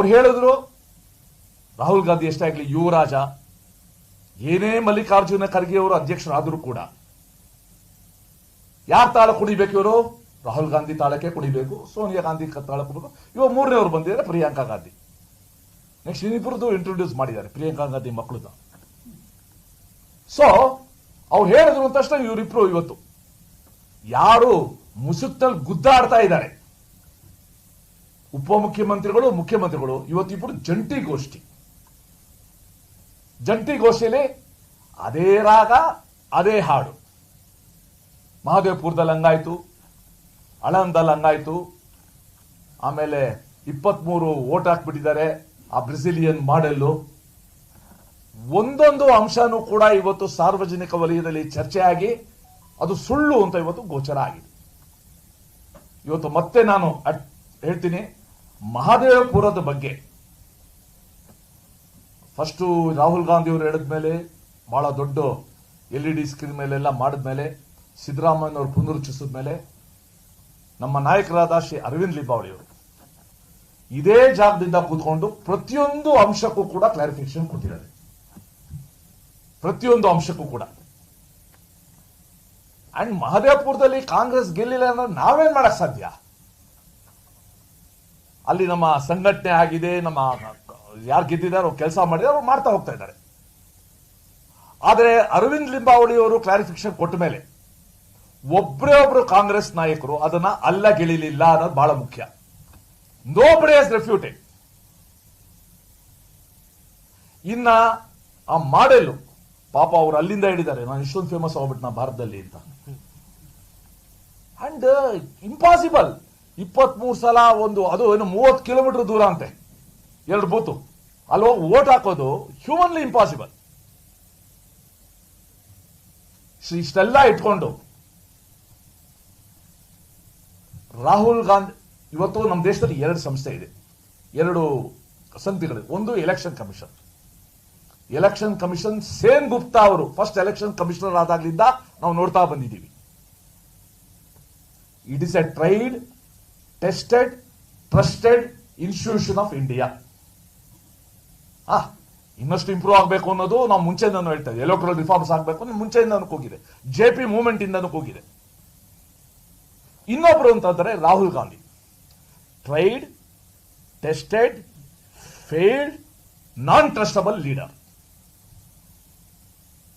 ಅವ್ರು ಹೇಳಿದ್ರು, ರಾಹುಲ್ ಗಾಂಧಿ ಎಷ್ಟೇ ಆಗ್ಲಿ ಯುವರಾಜ, ಏನೇ ಮಲ್ಲಿಕಾರ್ಜುನ ಖರ್ಗೆ ಅವರು ಅಧ್ಯಕ್ಷರಾದರೂ ಕೂಡ, ಯಾರ್ ತಾಳ ಕುಡಿಬೇಕು ಇವರು? ರಾಹುಲ್ ಗಾಂಧಿ ತಾಳಕ್ಕೆ ಕುಡಿಬೇಕು, ಸೋನಿಯಾ ಗಾಂಧಿ ತಾಳ ಕುಡಿಬೇಕು. ಇವಾಗ ಮೂರನೇವ್ರು ಬಂದಿದ್ದಾರೆ, ಪ್ರಿಯಾಂಕಾ ಗಾಂಧಿ. ನೆಕ್ಸ್ಟ್ ಇನ್ನಿಬ್ಬರದ್ದು ಇಂಟ್ರೊಡ್ಯೂಸ್ ಮಾಡಿದ್ದಾರೆ, ಪ್ರಿಯಾಂಕಾ ಗಾಂಧಿ ಮಕ್ಕಳದ ಸೊ ಅವ್ರು ಹೇಳಿದ್ರು ತಕ್ಷಣ ಇವರಿಬ್ರು ಇವತ್ತು, ಯಾರು ಮುಸುತ್ತಲ್ ಗುದ್ದಾಡ್ತಾ ಇದ್ದಾರೆ. ಉಪಮುಖ್ಯಮಂತ್ರಿಗಳು, ಮುಖ್ಯಮಂತ್ರಿಗಳು. ಇವತ್ತಿಬ್ಬರು ಜಂಟಿ ಗೋಷ್ಠಿ. ಜಂಟಿ ಗೋಷ್ಠಿಯಲ್ಲಿ ಅದೇ ರಾಗ, ಅದೇ ಹಾಡು. ಮಹಾದೇವಪುರದಲ್ಲಿ ಹಂಗಾಯ್ತು ಅಳಂದಲ್ಲಿ ಹಂಗಾಯ್ತು. ಆಮೇಲೆ ಇಪ್ಪತ್ಮೂರು ಓಟ್ ಹಾಕ್ಬಿಟ್ಟಿದ್ದಾರೆ ಆ ಬ್ರೆಸಿಲಿಯನ್ ಮಾಡೆಲ್ಲು. ಒಂದೊಂದು ಅಂಶನೂ ಕೂಡ ಇವತ್ತು ಸಾರ್ವಜನಿಕ ವಲಯದಲ್ಲಿ ಚರ್ಚೆಯಾಗಿ ಅದು ಸುಳ್ಳು ಅಂತ ಇವತ್ತು ಗೋಚರ ಆಗಿದೆ. ಇವತ್ತು ಮತ್ತೆ ನಾನು ಹೇಳ್ತೀನಿ. ಮಹಾದೇವಪುರದ ಬಗ್ಗೆ. ಫಸ್ಟು ರಾಹುಲ್ ಗಾಂಧಿ ಅವರು ಹೇಳಿದ್ಮೇಲೆ ಬಹಳ ದೊಡ್ಡ ಎಲ್ ಇ ಡಿ ಸ್ಕ್ರೀನ್ ಮೇಲೆಲ್ಲ ಮಾಡಿದ್ಮೇಲೆ ಸಿದ್ದರಾಮಯ್ಯನವರು ಪುನರುಚ್ಚಿಸಿದ್ಮೇಲೆ ನಮ್ಮ ನಾಯಕರಾದ ಶ್ರೀ ಅರವಿಂದ್ ಲಿಂಬಾವಳಿ ಅವರು ಇದೇ ಜಾಗದಿಂದ ಕೂತ್ಕೊಂಡು ಪ್ರತಿಯೊಂದು ಅಂಶಕ್ಕೂ ಕೂಡ ಕ್ಲಾರಿಫಿಕೇಶನ್ ಕೊಟ್ಟಿದ್ದಾರೆ. ಪ್ರತಿಯೊಂದು ಅಂಶಕ್ಕೂ ಕೂಡ. ಅಂಡ್ ಮಹದೇವಪುರದಲ್ಲಿ ಕಾಂಗ್ರೆಸ್ ಗೆಲ್ಲಿಲ್ಲ ಅಂದ್ರೆ ನಾವೇನ್ ಮಾಡಕ್ ಸಾಧ್ಯ? ಅಲ್ಲಿ ನಮ್ಮ ಸಂಘಟನೆ ಆಗಿದೆ, ನಮ್ಮ ಯಾರು ಗೆದ್ದಿದ್ದಾರೆ ಕೆಲಸ ಮಾಡಿದ್ದಾರೆ, ಅವ್ರು ಮಾಡ್ತಾ ಹೋಗ್ತಾ ಇದ್ದಾರೆ. ಆದರೆ ಅರವಿಂದ್ ಲಿಂಬಾವಳಿ ಅವರು ಕ್ಲಾರಿಫಿಕೇಶನ್ ಕೊಟ್ಟ ಮೇಲೆ ಒಬ್ಬರೇ ಒಬ್ರು ಕಾಂಗ್ರೆಸ್ ನಾಯಕರು ಅದನ್ನ ಅಲ್ಲಗೆಳಿಲಿಲ್ಲ ಅನ್ನೋದು ಬಹಳ ಮುಖ್ಯ. ನೋ ಬಡೇಸ್ ರೆಫ್ಯೂಟೆಡ್ ಇನ್ನ ಆ ಮಾಡೆಲ್ ಪಾಪ ಅವರು ಅಲ್ಲಿಂದ ಹೇಳಿದ್ದಾರೆ, ನಾನು ಇಷ್ಟೊಂದು ಫೇಮಸ್ ಆಗ್ಬಿಟ್ಟು ನಾ ಭಾರತದಲ್ಲಿ ಅಂತ. ಅಂಡ್ ಇಂಪಾಸಿಬಲ್ ಇಪ್ಪತ್ಮೂರು ಸಲ ಒಂದು, ಅದು ಏನು ಮೂವತ್ತು ಕಿಲೋಮೀಟರ್ ದೂರ ಅಂತೆ. ಎರಡು ಬೂತು. ಅಲ್ಲಿ ಹೋಗಿ ಓಟ್ ಹಾಕೋದು ಹ್ಯೂಮನ್ಲಿ ಇಂಪಾಸಿಬಲ್ ಇಷ್ಟೆಲ್ಲ ಇಟ್ಕೊಂಡು. ರಾಹುಲ್ ಗಾಂಧಿ, ಇವತ್ತು ನಮ್ಮ ದೇಶದಲ್ಲಿ ಎರಡು ಸಂಸ್ಥೆ ಇದೆ. ಎರಡು ಸಂತಿಗಳು ಒಂದು election commission election commission Sen Gupta ಅವರು ಫಸ್ಟ್ ಎಲೆಕ್ಷನ್ ಕಮಿಷನರ್ ಆದಾಗ್ಲಿಂದ ನಾವು ನೋಡ್ತಾ ಬಂದಿದ್ದೀವಿ. It is a tried tested trusted institution of India ಆ ಇನ್ನಷ್ಟು ಇಂಪ್ರೂವ್ ಆಗಬೇಕು ಅನ್ನೋದು ನಾವು ಮುಂಚೆಯಿಂದನೂ ಹೇಳ್ತಾ ಇದ್ದೀವಿ ಎಲೆಕ್ಟ್ರಲ್ ರಿಫಾರ್ಮ್ಸ್ ಆಗಬೇಕು ಅಂದ್ರೆ ಮುಂಚೆಯಿಂದ ಕೂಗಿದೆ. ಜೆ ಪಿ ಮೂವ್ಮೆಂಟ್ ಇಂದನೂ ಕೂಗಿದೆ. ಇನ್ನೊಬ್ರು ಅಂತಂದ್ರೆ Rahul Gandhi. Tried tested failed non trustable leader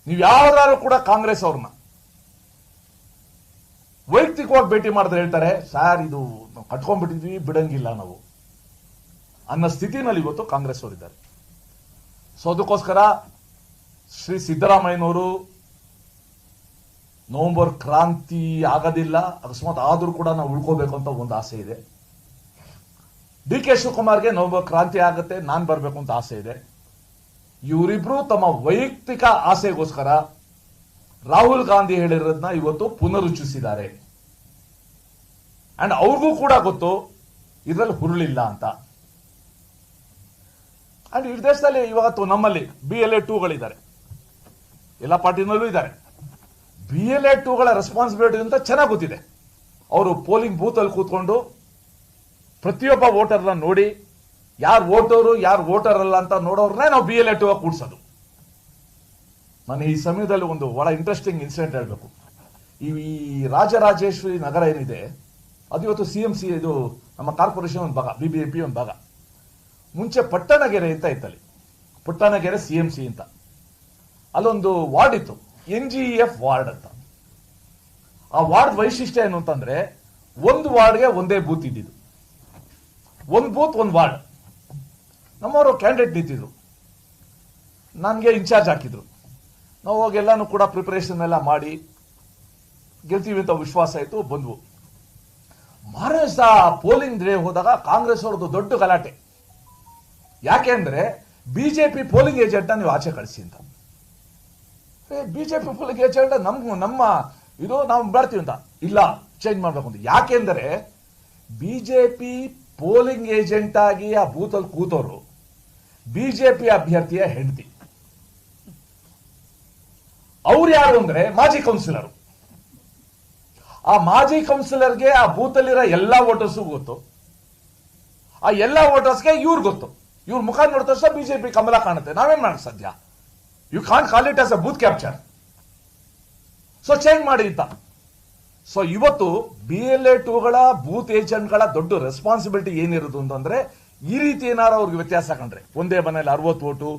ನೀವು ಯಾವ್ದಾದ್ರು ಕೂಡ ಕಾಂಗ್ರೆಸ್ ಅವ್ರನ್ನ ವೈಯಕ್ತಿಕವಾಗಿ ಭೇಟಿ ಮಾಡಿದ್ರೆ ಹೇಳ್ತಾರೆ, ಸರ್, ಇದು ನಾವು ಕಟ್ಕೊಂಡ್ಬಿಟ್ಟಿದ್ವಿ, ಬಿಡಂಗಿಲ್ಲ ನಾವು. ಅನ್ನೋ ಸ್ಥಿತಿನಲ್ಲಿ ಇವತ್ತು ಕಾಂಗ್ರೆಸ್ ಅವರಿದ್ದಾರೆ ಸೊ, ಅದಕ್ಕೋಸ್ಕರ ಶ್ರೀ ಸಿದ್ದರಾಮಯ್ಯನವರು ನವೆಂಬರ್ ಕ್ರಾಂತಿ ಆಗೋದಿಲ್ಲ, ಅಕಸ್ಮಾತ್ ಆದರೂ ಕೂಡ ನಾವು ಉಳ್ಕೋಬೇಕು ಅಂತ ಒಂದು ಆಸೆ ಇದೆ. ಡಿ ಕೆ ಶಿವಕುಮಾರ್ಗೆ ನವೆಂಬರ್ ಕ್ರಾಂತಿ ಆಗುತ್ತೆ, ನಾನು ಬರಬೇಕು ಅಂತ ಆಸೆ ಇದೆ. ಇವರಿಬ್ರು ತಮ್ಮ ವೈಯಕ್ತಿಕ ಆಸೆಗೋಸ್ಕರ ರಾಹುಲ್ ಗಾಂಧಿ ಹೇಳಿರೋದನ್ನ ಇವತ್ತು ಪುನರುಚ್ಚಿಸಿದ್ದಾರೆ ಅಂಡ್ ಅವ್ರಿಗೂ ಕೂಡ ಗೊತ್ತು, ಇದರಲ್ಲಿ ಹುರುಳಿಲ್ಲ ಅಂತ. ಆ್ಯಂಡ್ ಈ ದೇಶದಲ್ಲಿ ಇವತ್ತು ನಮ್ಮಲ್ಲಿ ಬಿ ಎಲ್ ಎ ಟೂಗಳಿದ್ದಾರೆ ಎಲ್ಲ ಪಾರ್ಟಿನಲ್ಲೂ ಇದ್ದಾರೆ. ಬಿ ಎಲ್ ಎ ಟೂಗಳ ರೆಸ್ಪಾನ್ಸಿಬಿಲಿಟಿ ಅಂತ ಚೆನ್ನಾಗಿ ಗೊತ್ತಿದೆ. ಅವರು ಪೋಲಿಂಗ್ ಬೂತಲ್ಲಿ ಕೂತ್ಕೊಂಡು ಪ್ರತಿಯೊಬ್ಬ ವೋಟರ್ನ ನೋಡಿ, ಯಾರು ವೋಟರು, ಯಾರು ವೋಟರ್ ಅಲ್ಲ ಅಂತ ನೋಡೋರ್ನೇ ನಾವು ಬಿ ಎಲ್ ಎ ಟೂ ಕೂಡಿಸೋದು. ನಾನು ಈ ಸಮಯದಲ್ಲಿ ಒಂದು ಒಳ ಇಂಟ್ರೆಸ್ಟಿಂಗ್ ಇನ್ಸಿಡೆಂಟ್ ಹೇಳಬೇಕು. ಈ ರಾಜರಾಜೇಶ್ವರಿ ನಗರ ಏನಿದೆ ಅದು ಇವತ್ತು ಸಿ ಎಂ ಸಿ ಇದು ನಮ್ಮ ಕಾರ್ಪೊರೇಷನ್ ಒಂದು ಭಾಗ ಬಿ ಬಿ ಎಂ ಪಿ ಒಂದು ಭಾಗ. ಮುಂಚೆ ಪಟ್ಟಣಗೆರೆ ಅಂತ ಇತ್ತಲ್ಲಿ. ಪುಟ್ಟಣಗೆರೆ ಸಿ ಎಂ ಸಿ ಅಂತ. ಅಲ್ಲೊಂದು ವಾರ್ಡ್ ಇತ್ತು ಎನ್ ಜಿ ಎಫ್ ವಾರ್ಡ್ ಅಂತ. ಆ ವಾರ್ಡ್ ವೈಶಿಷ್ಟ್ಯ ಏನು ಅಂತಂದ್ರೆ, ಒಂದು ವಾರ್ಡ್ಗೆ ಒಂದೇ ಬೂತ್ ಇದ್ದಿದ್ದು. ಒಂದು ಬೂತ್, ಒಂದು ವಾರ್ಡ್. ನಮ್ಮವರು ಕ್ಯಾಂಡಿಡೇಟ್ ನಿಂತಿದ್ರು. ನನಗೆ ಇನ್ಚಾರ್ಜ್ ಹಾಕಿದ್ರು. ನಾವು ಹೋಗಿ ಎಲ್ಲಾನು ಕೂಡ ಪ್ರಿಪರೇಷನ್ ಎಲ್ಲ ಮಾಡಿ, ಗೆಲ್ತೀವಿ ಅಂತ ವಿಶ್ವಾಸ ಆಯಿತು ಬಂದ್ವು. ದಿವಸ ಪೋಲಿಂಗ್ ಡೇ ಹೋದಾಗ ಕಾಂಗ್ರೆಸ್ ಅವ್ರದ್ದು ದೊಡ್ಡ ಗಲಾಟೆ. ಯಾಕೆಂದ್ರೆ ಬಿಜೆಪಿ ಪೋಲಿಂಗ್ ಏಜೆಂಟ್ ನೀವು ಆಚೆ ಕಳಿಸಿ ಅಂತ. ಬಿಜೆಪಿ ಪೋಲಿಂಗ್ ಏಜೆಂಟ್ ನಮ್ ನಮ್ಮ ಇದು ನಾವು ಬರ್ತೀವಿ ಅಂತ. ಇಲ್ಲ ಚೇಂಜ್ ಮಾಡ್ಬೇಕು ಅಂತ. ಯಾಕೆಂದ್ರೆ ಬಿಜೆಪಿ ಪೋಲಿಂಗ್ ಏಜೆಂಟ್ ಆಗಿ ಆ ಬೂತಲ್ಲಿ ಕೂತವರು ಬಿಜೆಪಿ ಅಭ್ಯರ್ಥಿಯ ಹೆಂಡತಿ. ಅವ್ರು ಯಾರು ಅಂದ್ರೆ ಮಾಜಿ ಕೌನ್ಸಿಲರ್. ಆ ಮಾಜಿ ಕೌನ್ಸಿಲರ್ಗೆ ಆ ಬೂತಲ್ಲಿರೋ ಎಲ್ಲಾ ವೋಟರ್ಸು ಗೊತ್ತು. ಆ ಎಲ್ಲ ವೋಟರ್ಸ್ಗೆ ಇವ್ರು ಗೊತ್ತು. ಇವ್ರ ಮುಖ ನೋಡಿದ ತಕ್ಷಣ ಬಿಜೆಪಿ ಕಮಲ ಕಾಣುತ್ತೆ. ನಾವೇನ್ ಮಾಡೋಣ ಸದ್ಯ you can call it as a booth capture so change ಮಾಡಿ ಅಂತ. ಸೊ ಇವತ್ತು ಬಿ ಎಲ್ ಎ ಟೂಗಳ ಬೂತ್ ಏಜೆಂಟ್ಗಳ ದೊಡ್ಡ ರೆಸ್ಪಾನ್ಸಿಬಿಲಿಟಿ ಏನಿರೋದು ಅಂತಂದ್ರೆ, ಈ ರೀತಿ ಏನಾರು ಅವ್ರಿಗೆ ವ್ಯತ್ಯಾಸ ಕಂಡ್ರೆ. ಒಂದೇ ಮನೇಲಿ ಅರವತ್ತು ಓಟು,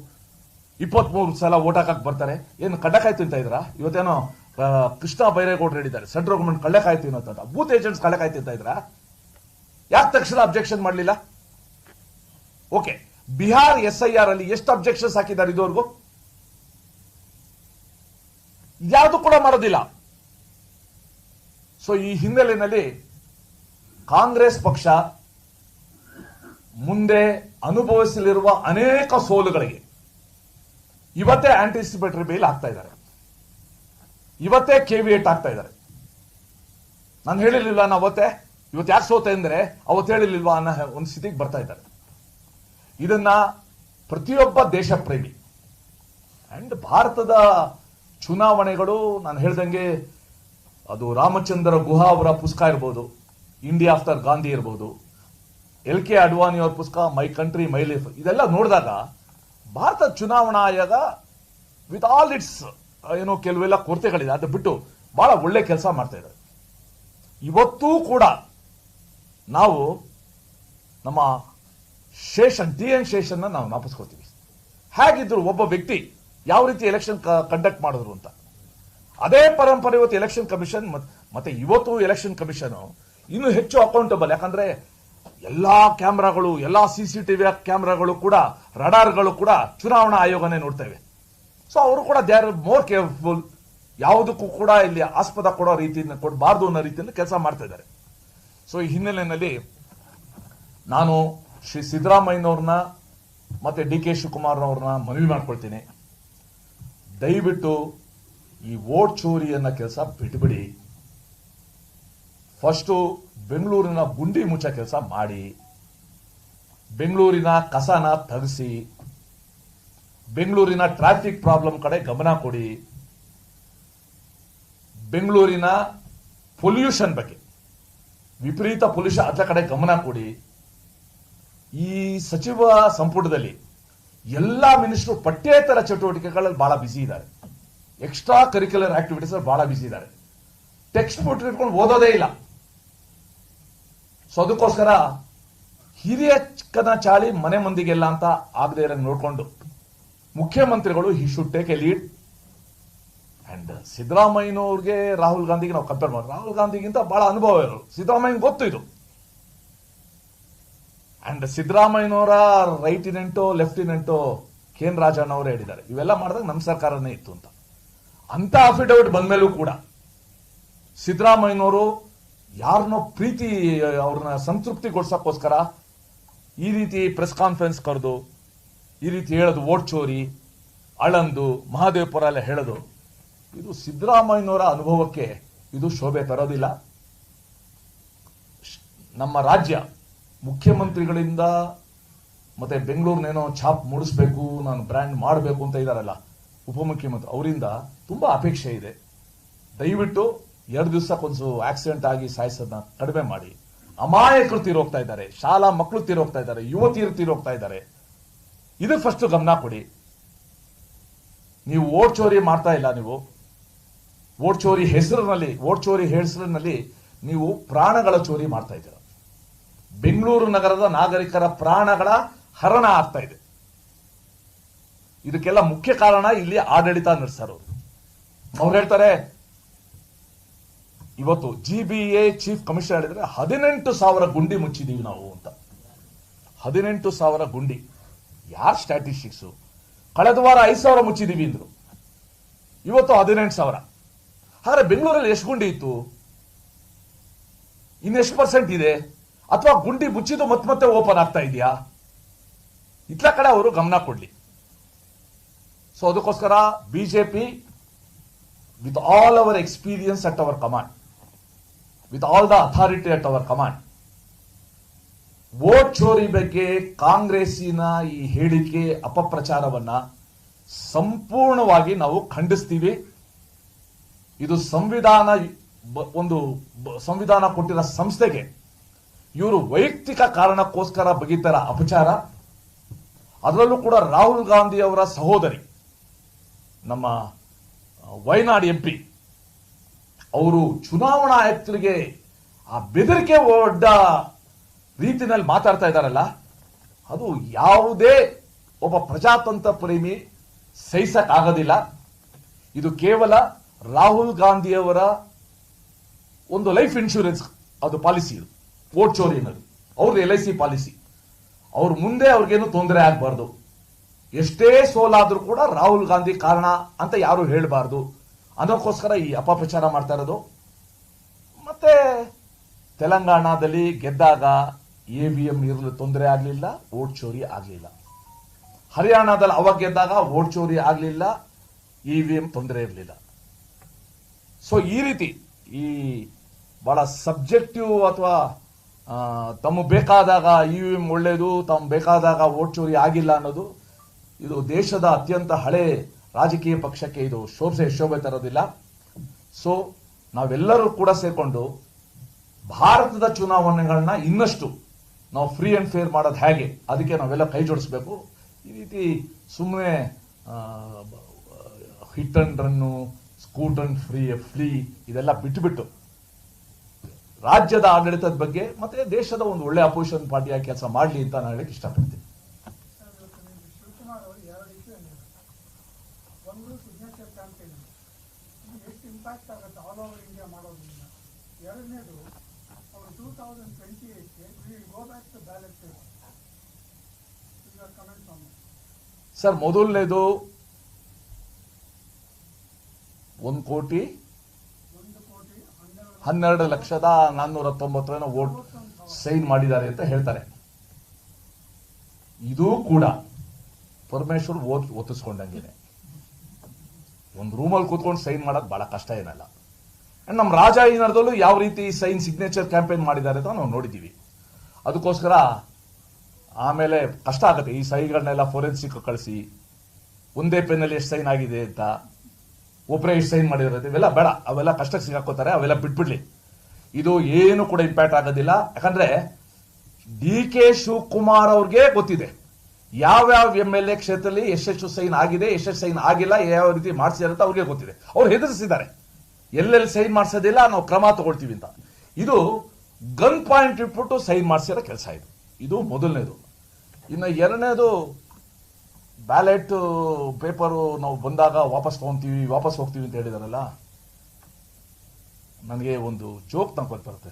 ಇಪ್ಪತ್ಮೂರು ಸಲ ಓಟ್ ಹಾಕಕ್ ಬರ್ತಾರೆ. ಏನು ಕಡಕಾಯ್ತು ಅಂತ ಇದ್ರ ಇವತ್ತೇನೋ ಕೃಷ್ಣ ಬೈರೇಗೌಡರು ಹೇಳಿದ್ದಾರೆ, ಸೆಂಟ್ರಲ್ ಗೌರ್ಮೆಂಟ್ ಕಾಯ್ತು ತಿನ್ನೋದಂತ ಬೂತ್ ಏಜೆಂಟ್ಸ್ ಕಳ್ಳೆ ತಿಂತ ಇದ್ರ? ಯಾಕೆ ತಕ್ಷಣ ಅಬ್ಜೆಕ್ಷನ್ ಮಾಡಲಿಲ್ಲ? Okay Bihar S I R ಅಲ್ಲಿ ಎಷ್ಟು ಅಬ್ಜೆಕ್ಷನ್ಸ್ ಹಾಕಿದ್ದಾರೆ ಇದುವರೆಗೂ? ಯಾವುದು ಕೂಡ ಮಾಡೋದಿಲ್ಲ. ಸೊ ಈ ಹಿನ್ನೆಲೆಯಲ್ಲಿ ಕಾಂಗ್ರೆಸ್ ಪಕ್ಷ ಮುಂದೆ ಅನುಭವಿಸಲಿರುವ ಅನೇಕ ಸೋಲುಗಳಿಗೆ ಇವತ್ತೇ ಆಂಟಿಸಿಪೇಟರಿ ಬೇಲ್ ಹಾಕ್ತಾ ಇದ್ದಾರೆ. ಇವತ್ತೇ ಕೆವಿಯೇಟ್ ಆಗ್ತಾ ಇದ್ದಾರೆ. ನಾನು ಹೇಳಿರ್ಲಿಲ್ಲ, ನಾನು ಅವತ್ತೇ, ಇವತ್ತು ಯಾಕೆ ಸೋತೆ ಅಂದ್ರೆ ಅವತ್ತು ಹೇಳಿರ್ಲಿಲ್ವಾ ಅನ್ನೋ ಒಂದು ಸ್ಥಿತಿಗೆ ಬರ್ತಾ ಇದ್ದಾರೆ. ಇದನ್ನ ಪ್ರತಿಯೊಬ್ಬ ದೇಶ ಪ್ರೇಮಿ ಅಂಡ್ ಭಾರತದ ಚುನಾವಣೆಗಳು, ನಾನು ಹೇಳ್ದಂಗೆ ಅದು ರಾಮಚಂದ್ರ ಗುಹಾ ಅವರ ಪುಸ್ತಕ ಇರ್ಬೋದು ಇಂಡಿಯಾ ಆಫ್ಟರ್ ಗಾಂಧಿ ಇರ್ಬೋದು ಎಲ್ ಕೆ ಅಡ್ವಾನಿ ಅವ್ರ ಪುಸ್ತಕ ಮೈ ಕಂಟ್ರಿ ಮೈ ಲೈಫ್ ಇದೆಲ್ಲ ನೋಡಿದಾಗ ಭಾರತ ಚುನಾವಣಾ ಆಯೋಗ ವಿತ್ ಆಲ್ ಇಟ್ಸ್ ಏನೋ ಕೆಲವೆಲ್ಲ ಕೊರತೆಗಳಿದೆ. ಅದು ಬಿಟ್ಟು ಬಹಳ ಒಳ್ಳೆ ಕೆಲಸ ಮಾಡ್ತಾ ಇದ್ದಾರೆ. ಇವತ್ತೂ ಕೂಡ ನಾವು ನಮ್ಮ ಶೇಷನ್, ಡಿ ಎನ್ ಶೇಷನ್ ನಾವು ನಾಪಿಸ್ಕೋತೀವಿ ಹೇಗಿದ್ರು ಒಬ್ಬ ವ್ಯಕ್ತಿ ಯಾವ ರೀತಿ ಎಲೆಕ್ಷನ್ ಕಂಡಕ್ಟ್ ಮಾಡಿದ್ರು ಅಂತ. ಅದೇ ಪರಂಪರೆ ಇವತ್ತು ಎಲೆಕ್ಷನ್ ಕಮಿಷನ್ ಮತ್ತೆ ಇವತ್ತು ಎಲೆಕ್ಷನ್ ಕಮಿಷನ್ ಇನ್ನು ಹೆಚ್ಚು ಅಕೌಂಟಬಲ್ ಯಾಕಂದ್ರೆ ಎಲ್ಲಾ ಕ್ಯಾಮ್ರಾಗಳು, ಎಲ್ಲಾ ಸಿಸಿಟಿವಿ ಕ್ಯಾಮ್ರಾಗಳು ಕೂಡ ರಡಾರ್ಗಳು ಕೂಡ ಚುನಾವಣಾ ಆಯೋಗನೇ ನೋಡ್ತೇವೆ ಸೊ ಅವರು ಕೂಡ ದೇ ಆರ್ ಮೋರ್ ಕೇರ್ಫುಲ್ ಯಾವುದಕ್ಕೂ ಕೂಡ ಇಲ್ಲಿ ಆಸ್ಪದ ಕೊಡೋ ರೀತಿಯಿಂದ ಕೊಡಬಾರ್ದು ಅನ್ನೋ ರೀತಿಯಲ್ಲಿ ಕೆಲಸ ಮಾಡ್ತಾ ಇದ್ದಾರೆ. ಸೊ ಈ ಹಿನ್ನೆಲೆಯಲ್ಲಿ ನಾನು ಶ್ರೀ ಸಿದ್ದರಾಮಯ್ಯನವ್ರನ್ನ ಮತ್ತೆ ಡಿ ಕೆ ಶಿವಕುಮಾರ್ನವ್ರನ್ನ ಮನವಿ ಮಾಡ್ಕೊಳ್ತೀನಿ. ದಯವಿಟ್ಟು ಈ ಓಟ್ ಚೋರಿ ಅನ್ನೋ ಕೆಲಸ ಬಿಟ್ಬಿಡಿ. ಫಸ್ಟು ಬೆಂಗಳೂರಿನ ಗುಂಡಿ ಮುಚ್ಚ ಕೆಲಸ ಮಾಡಿ. ಬೆಂಗಳೂರಿನ ಕಸನ ತಗಿಸಿ ಬೆಂಗಳೂರಿನ ಟ್ರಾಫಿಕ್ ಪ್ರಾಬ್ಲಮ್ ಕಡೆ ಗಮನ ಕೊಡಿ. ಬೆಂಗಳೂರಿನ ಪೊಲ್ಯೂಷನ್ ಬಗ್ಗೆ. ವಿಪರೀತ ಪೊಲ್ಯೂಷನ್ ಅದರ ಕಡೆ ಗಮನ ಕೊಡಿ. ಈ ಸಚಿವ ಸಂಪುಟದಲ್ಲಿ ಎಲ್ಲಾ ಮಿನಿಸ್ಟರ್ ಪಠ್ಯೇತರ ಚಟುವಟಿಕೆಗಳಲ್ಲಿ ಬಹಳ ಬಿಸಿ ಇದ್ದಾರೆ. ಎಕ್ಸ್ಟ್ರಾ ಕರಿಕ್ಯುಲರ್ ಆಕ್ಟಿವಿಟೀಸ್ ಬಹಳ ಬಿಸಿ ಇದ್ದಾರೆ. ಟೆಕ್ಸ್ಟ್ ಬುಕ್ ಇಟ್ಕೊಂಡು ಓದೋದೇ ಇಲ್ಲ. ಸೊ ಅದಕ್ಕೋಸ್ಕರ ಹಿರಿಯ ಚಿಕ್ಕನ ಚಾಳಿ ಮನೆ ಮಂದಿಗೆಲ್ಲ ಅಂತ ಆಗದೆ ಇರೋ ನೋಡ್ಕೊಂಡು ಮುಖ್ಯಮಂತ್ರಿಗಳು he should take a lead and ಸಿದ್ದರಾಮಯ್ಯನವ್ರಿಗೆ Rahul ಗಾಂಧಿಗೆ ನಾವು ಕಂಪೇರ್ ಮಾಡೋದು. ರಾಹುಲ್ ಗಾಂಧಿಗಿಂತ ಬಹಳ ಅನುಭವ ಇರೋರು. ಸಿದ್ದರಾಮಯ್ಯ ಗೊತ್ತು ಇದು. ಅಂಡ್ ಸಿದ್ದರಾಮಯ್ಯನವರ ರೈಟಿನೆಂಟೋ, ಲೆಫ್ಟಿನೆಂಟೋ ಕೆ ಎನ್ ರಾಜಣ್ಣ ಅವರು ಹೇಳಿದ್ದಾರೆ. ಇವೆಲ್ಲ ಮಾಡಿದಾಗ ನಮ್ಮ ಸರ್ಕಾರನೇ ಇತ್ತು ಅಂತ. ಅಂತ ಅಫಿಡವಿಟ್ ಬಂದ ಮೇಲೂ ಕೂಡ ಸಿದ್ದರಾಮಯ್ಯನವರು ಯಾರನ್ನೋ ಪ್ರೀತಿ ಅವ್ರನ್ನ ಸಂತೃಪ್ತಿಗೊಳಿಸಕ್ಕೋಸ್ಕರ ಈ ರೀತಿ ಪ್ರೆಸ್ ಕಾನ್ಫರೆನ್ಸ್ ಕರೆದು ಈ ರೀತಿ ಹೇಳೋದು ಓಟ್ ಚೋರಿ, ಅಳಂದು, ಮಹಾದೇವಪುರ ಎಲ್ಲ ಹೇಳೋದು. ಇದು ಸಿದ್ದರಾಮಯ್ಯನವರ ಅನುಭವಕ್ಕೆ ಇದು ಶೋಭೆ ತರೋದಿಲ್ಲ. ನಮ್ಮ ರಾಜ್ಯ ಮುಖ್ಯಮಂತ್ರಿಗಳಿಂದ ಮತ್ತೆ ಬೆಂಗಳೂರಿನೇನೋ ಛಾಪ್ ಮೂಡಿಸ್ಬೇಕು, ನಾನು ಬ್ರ್ಯಾಂಡ್ ಮಾಡಬೇಕು ಅಂತ ಇದ್ದಾರಲ್ಲ ಉಪಮುಖ್ಯಮಂತ್ರಿ ಅವರಿಂದ ತುಂಬಾ ಅಪೇಕ್ಷೆ ಇದೆ. ದಯವಿಟ್ಟು ಎರಡು ದಿವಸಕ್ಕೊಂದು ಆಕ್ಸಿಡೆಂಟ್ ಆಗಿ ಸಾಯಿಸೋದನ್ನ ಕಡಿಮೆ ಮಾಡಿ. ಅಮಾಯಕರು ತೀರೋಗ್ತಾ ಇದ್ದಾರೆ, ಶಾಲಾ ಮಕ್ಕಳು ತೀರೋಗ್ತಾ ಇದ್ದಾರೆ, ಯುವತಿಯರು ತೀರೋಗ್ತಾ ಇದ್ದಾರೆ. ಇದು ಫಸ್ಟ್ ಗಮನ ಕೊಡಿ. ನೀವು ಓಟ್ ಚೋರಿ ಮಾಡ್ತಾ ಇಲ್ಲ ನೀವು. ಓಟ್ ಚೋರಿ ಹೆಸರಿನಲ್ಲಿ, ಓಟ್ ಚೋರಿ ಹೆಸರಿನಲ್ಲಿ ನೀವು ಪ್ರಾಣಗಳ ಚೋರಿ ಮಾಡ್ತಾ ಇದ್ದೀರ. ಬೆಂಗಳೂರು ನಗರದ ನಾಗರಿಕರ ಪ್ರಾಣಗಳ ಹರಣ ಆಗ್ತಾ ಇದೆ. ಇದಕ್ಕೆಲ್ಲ ಮುಖ್ಯ ಕಾರಣ ಇಲ್ಲಿ ಆಡಳಿತ ನಡೆಸೋರು. ಅವ್ರು ಹೇಳ್ತಾರೆ, ಇವತ್ತು G B A chief commissioner ಹೇಳಿದ್ರೆ ಹದಿನೆಂಟು ಸಾವಿರ ಗುಂಡಿ ಮುಚ್ಚಿದೀವಿ ನಾವು ಅಂತ. ಹದಿನೆಂಟು ಸಾವಿರ ಗುಂಡಿ. ಯಾರ್ ಸ್ಟ್ಯಾಟಿಸ್ಟಿಕ್ಸು ಕಳೆದ ವಾರ ಐದು ಸಾವಿರ ಮುಚ್ಚಿದೀವಿ ಅಂದರು. ಇವತ್ತು ಹದಿನೆಂಟು ಸಾವಿರ. ಹಾಗಾದ್ರೆ ಬೆಂಗಳೂರಲ್ಲಿ ಎಷ್ಟು ಗುಂಡಿ ಇತ್ತು? ಇನ್ನೆಷ್ಟು ಪರ್ಸೆಂಟ್ ಇದೆ? ಅಥವಾ ಗುಂಡಿ ಮುಚ್ಚಿದ್ದು ಮತ್ತೆ ಮತ್ತೆ ಓಪನ್ ಆಗ್ತಾ ಇದೆಯಾ? ಇತ್ಲ ಕಡೆ ಅವರು ಗಮನ ಕೊಡ್ಲಿ. ಸೊ ಅದಕ್ಕೋಸ್ಕರ BJP with all our experience at our command with all the authority at our command vote ಚೋರಿ ಬಗ್ಗೆ ಕಾಂಗ್ರೆಸ್ಸಿನ ಈ ಹೇಳಿಕೆ ಅಪಪ್ರಚಾರವನ್ನ ಸಂಪೂರ್ಣವಾಗಿ ನಾವು ಖಂಡಿಸ್ತೀವಿ. ಇದು ಸಂವಿಧಾನ ಒಂದು ಸಂವಿಧಾನ ಕೊಟ್ಟಿರೋ ಸಂಸ್ಥೆಗೆ ಇವರು ವೈಯಕ್ತಿಕ ಕಾರಣಕ್ಕೋಸ್ಕರ ಬಗೆತರ ಅಪಚಾರ. ಅದರಲ್ಲೂ ಕೂಡ ರಾಹುಲ್ ಗಾಂಧಿ ಅವರ ಸಹೋದರಿ, ನಮ್ಮ ವಯನಾಡ್ ಎಂ ಪಿ, ಅವರು ಚುನಾವಣಾ ಆಯುಕ್ತರಿಗೆ ಆ ಬೆದರಿಕೆ ಒಡ್ಡ ರೀತಿನಲ್ಲಿ ಮಾತಾಡ್ತಾ ಇದ್ದಾರಲ್ಲ, ಅದು ಯಾವುದೇ ಒಬ್ಬ ಪ್ರಜಾತಂತ್ರ ಪ್ರೇಮಿ ಸಹಿಸಕ್ ಆಗೋದಿಲ್ಲ. ಇದು ಕೇವಲ ರಾಹುಲ್ ಗಾಂಧಿಯವರ ಒಂದು ಲೈಫ್ ಇನ್ಶೂರೆನ್ಸ್, ಅದು ಪಾಲಿಸಿ ಇದು ವೋಟ್ ಚೋರಿ ಅನ್ನೋದು ಅವ್ರದ್ದು ಎಲ್ ಐ ಸಿ ಪಾಲಿಸಿ. ಅವ್ರ ಮುಂದೆ ಅವ್ರಿಗೇನು ತೊಂದರೆ ಆಗಬಾರ್ದು. ಎಷ್ಟೇ ಸೋಲಾದರೂ ಕೂಡ ರಾಹುಲ್ ಗಾಂಧಿ ಕಾರಣ ಅಂತ ಯಾರು ಹೇಳಬಾರ್ದು. ಅದಕ್ಕೋಸ್ಕರ ಈ ಅಪಪ್ರಚಾರ ಮಾಡ್ತಾ ಇರೋದು. ಮತ್ತೆ ತೆಲಂಗಾಣದಲ್ಲಿ ಗೆದ್ದಾಗ ಎ ವಿ ಎಂ ಇರಲು, ತೊಂದರೆ ಆಗಲಿಲ್ಲ ವೋಟ್ ಚೋರಿ ಆಗಲಿಲ್ಲ. ಹರಿಯಾಣದಲ್ಲಿ ಅವಾಗ ಗೆದ್ದಾಗ ಓಟ್ ಚೋರಿ ಆಗಲಿಲ್ಲ ಇ ವಿ ಎಂ ತೊಂದರೆ ಇರಲಿಲ್ಲ. ಸೊ ಈ ರೀತಿ ಈ ಬಹಳ ಸಬ್ಜೆಕ್ಟಿವ್ ಅಥವಾ ತಮ್ಮ ಬೇಕಾದಾಗ ಇ ವಿ ಎಂ ಒಳ್ಳೆಯದು ತಮ್ಮ ಬೇಕಾದಾಗ ಓಟ್ ಚೋರಿ ಆಗಿಲ್ಲ ಅನ್ನೋದು, ಇದು ದೇಶದ ಅತ್ಯಂತ ಹಳೆ ರಾಜಕೀಯ ಪಕ್ಷಕ್ಕೆ ಇದು ಶೋಭೆ ಶೋಭೆ ತರೋದಿಲ್ಲ. ಸೊ ನಾವೆಲ್ಲರೂ ಕೂಡ ಸೇರಿಕೊಂಡು ಭಾರತದ ಚುನಾವಣೆಗಳನ್ನ ಇನ್ನಷ್ಟು ನಾವು ಫ್ರೀ ಅಂಡ್ ಫೇರ್ ಮಾಡೋದು ಹೇಗೆ? ಅದಕ್ಕೆ ನಾವೆಲ್ಲ ಕೈ ಜೋಡಿಸ್ಬೇಕು. ಈ ರೀತಿ ಸುಮ್ಮನೆ hit and run scoot and free free ಇದೆಲ್ಲ ಬಿಟ್ಟುಬಿಟ್ಟು ರಾಜ್ಯದ ಆಡಳಿತದ ಬಗ್ಗೆ ಮತ್ತೆ ದೇಶದ ಒಂದು ಒಳ್ಳೆ ಅಪೋಸಿಷನ್ ಪಾರ್ಟಿಯಾಗಿ ಕೆಲಸ ಮಾಡಲಿ ಅಂತ ನಾನು ಹೇಳಕ್ಕೆ ಇಷ್ಟಪಡ್ತೀನಿ. ಎರಡನೇದು ಅವರು two thousand twenty ಏಟ್ಗೆ will go back to ballot paper your comments on sir, ಮೊದಲನೇದು ಒಂದು ಕೋಟಿ, ಹನ್ನೆರಡು ಲಕ್ಷದ ನಾನ್ನೂರ ತೊಂಬತ್ತೇನೋ ವೋಟ್ ಸೈನ್ ಮಾಡಿದ್ದಾರೆ ಅಂತ ಹೇಳ್ತಾರೆ. ಇದು ಕೂಡ ಪರಮೇಶ್ವರ್ ಓದ್ ಒತ್ತಿಸ್ಕೊಂಡಂಗೆ ಒಂದು ರೂಮಲ್ಲಿ ಕೂತ್ಕೊಂಡು ಸೈನ್ ಮಾಡೋದು ಬಹಳ ಕಷ್ಟ ಏನಲ್ಲ. ಅಂಡ್ ನಮ್ಮ ರಾಜ ಏನರ್ದಲ್ಲೂ ಯಾವ ರೀತಿ ಸೈನ್ ಸಿಗ್ನೇಚರ್ ಕ್ಯಾಂಪೇನ್ ಮಾಡಿದ್ದಾರೆ ಅಂತ ನಾವು ನೋಡಿದ್ದೀವಿ. ಅದಕ್ಕೋಸ್ಕರ ಆಮೇಲೆ ಕಷ್ಟ ಆಗುತ್ತೆ. ಈ ಸಹಿಗಳನ್ನೆಲ್ಲ ಫೋರೆನ್ಸಿಕ್ ಕಳಿಸಿ, ಒಂದೇ ಪೆನ್ನಲ್ಲಿ ಎಷ್ಟು ಸೈನ್ ಆಗಿದೆ ಅಂತ ಒಬ್ಬರೇ ಎಷ್ಟು ಸೈನ್ ಮಾಡಿರೋದು, ಇವೆಲ್ಲ ಬೇಡ. ಅವೆಲ್ಲ ಕಷ್ಟಕ್ಕೆ ಸಿಗಾಕೋತಾರೆ ಅವೆಲ್ಲ ಬಿಟ್ಬಿಡ್ಲಿ. ಇದು ಏನು ಕೂಡ ಇಂಪ್ಯಾಕ್ಟ್ ಆಗೋದಿಲ್ಲ. ಯಾಕಂದ್ರೆ ಡಿ ಕೆ ಶಿವಕುಮಾರ್ ಅವ್ರಿಗೆ ಗೊತ್ತಿದೆ. ಯಾವ್ಯಾವ ಎಂ ಎಲ್ ಎ ಕ್ಷೇತ್ರದಲ್ಲಿ ಎಷ್ಟೆಷ್ಟು ಸೈನ್ ಆಗಿದೆ, ಎಷ್ಟೆಷ್ಟು ಸೈನ್ ಆಗಿಲ್ಲ ಯಾವ ರೀತಿ ಮಾಡಿಸಿದಾರೆ ಅಂತ ಅವ್ರಿಗೆ ಗೊತ್ತಿದೆ. ಅವ್ರು ಹೆದರಿಸಿದ್ದಾರೆ. ಎಲ್ಲೆಲ್ಲಿ ಸೈನ್ ಮಾಡಿಸೋದಿಲ್ಲ ನಾವು ಕ್ರಮ ತಗೊಳ್ತೀವಿ ಅಂತ. ಇದು ಗನ್ ಪಾಯಿಂಟ್ ಇಟ್ಬಿಟ್ಟು ಸೈನ್ ಮಾಡಿಸಿರೋ ಕೆಲಸ ಇದು. ಇದು ಮೊದಲನೇದು. ಇನ್ನು ಎರಡನೇದು ಬ್ಯಾಲೆಟ್ ಪೇಪರು ನಾವು ಬಂದಾಗ ವಾಪಸ್ ತಗೊಂತೀವಿ, ವಾಪಸ್ ಹೋಗ್ತೀವಿ ಅಂತ ಹೇಳಿದಾರಲ್ಲ, ನನಗೆ ಒಂದು ಜೋಕ್ ನಂಗೆ ಬರುತ್ತೆ.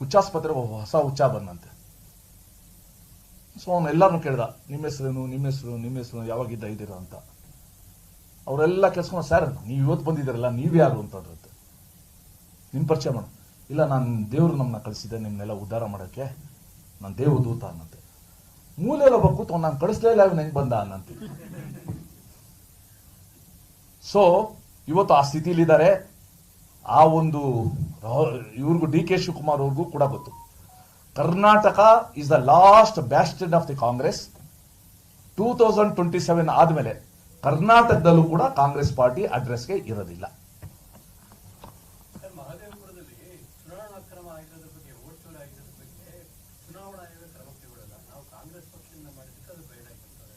ಹುಚ್ಚಾಸ್ಪತ್ರೆ ಹೊಸ ಹುಚ್ಚ ಬಂದಂತೆ. ಸೊ ಅವನು ಎಲ್ಲರನ್ನು ಕೇಳ್ದ, ನಿಮ್ಮ ಹೆಸರೇನು, ನಿಮ್ಮ ಹೆಸರು ನಿಮ್ಮ ಹೆಸರು, ಯಾವಾಗಿದ್ದ ಇದ್ದೀರಾ ಅಂತ. ಅವರೆಲ್ಲ ಕೆಲ್ಸ್ಕೊಂಡು ಸರ್, ನೀವು ಇವತ್ತು ಬಂದಿದ್ದೀರಲ್ಲ, ನೀವು ಯಾರು? ಅಂತ ನಿಮ್ಮ ಪರಿಚಯ ಮಾಡು. ಇಲ್ಲ, ನಾನು ದೇವರು ನಮ್ಮನ್ನ ಕಳಿಸಿದ್ದೆ ನಿಮ್ಮನ್ನೆಲ್ಲ ಉದ್ಧಾರ ಮಾಡೋಕ್ಕೆ. ನಾನು ದೇವ ದೂತ ಅನ್ನಂತೆ ಮೂಲೆಯಲ್ಲಿ ಒಬ್ಬ ಕೂತ್ಕೊಂಡು ನಾನು ಕಳಿಸ್ಲೇ ಇಲ್ಲ ಹೆಂಗೆ ಬಂದ ಅನ್ನಂತೀವಿ ಸೊ ಇವತ್ತು ಆ ಸ್ಥಿತಿಲಿದ್ದಾರೆ ಆ ಒಂದು ಇವ್ರಿಗೂ ಡಿ ಕೆ ಶಿವಕುಮಾರ್ ಅವ್ರಿಗೂ ಕೂಡ ಗೊತ್ತು. Karnataka is the last bastion of the Congress two thousand twenty seven ಆದಮೇಲೆ ಕರ್ನಾಟಕದಲ್ಲೂ ಕೂಡ ಕಾಂಗ್ರೆಸ್ ಪಾರ್ಟಿ ಅಡ್ರೆಸ್ಗೆ ಇರೋದಿಲ್ಲ ಸರ್, ಮಹದೇವಪುರದಲ್ಲಿ ಚುನಾವಣಾ ಕ್ರಮ ಆಗಿರೋದ್ರ ಬಗ್ಗೆ ವೋಟ್ ಚೋರಿ ಆಗಿರೋದ್ರ ಬಗ್ಗೆ ಚುನಾವಣಾ ಆಯೋಗ ಕ್ರಮ ಕೈಗೊಳ್ಳಲ್ಲ ನಾವು ಕಾಂಗ್ರೆಸ್ ಪಕ್ಷದಿಂದ ಮಾಡಿದ್ದಕ್ಕೆ ಅದು ಬೇಡ ಅಂತಾರೆ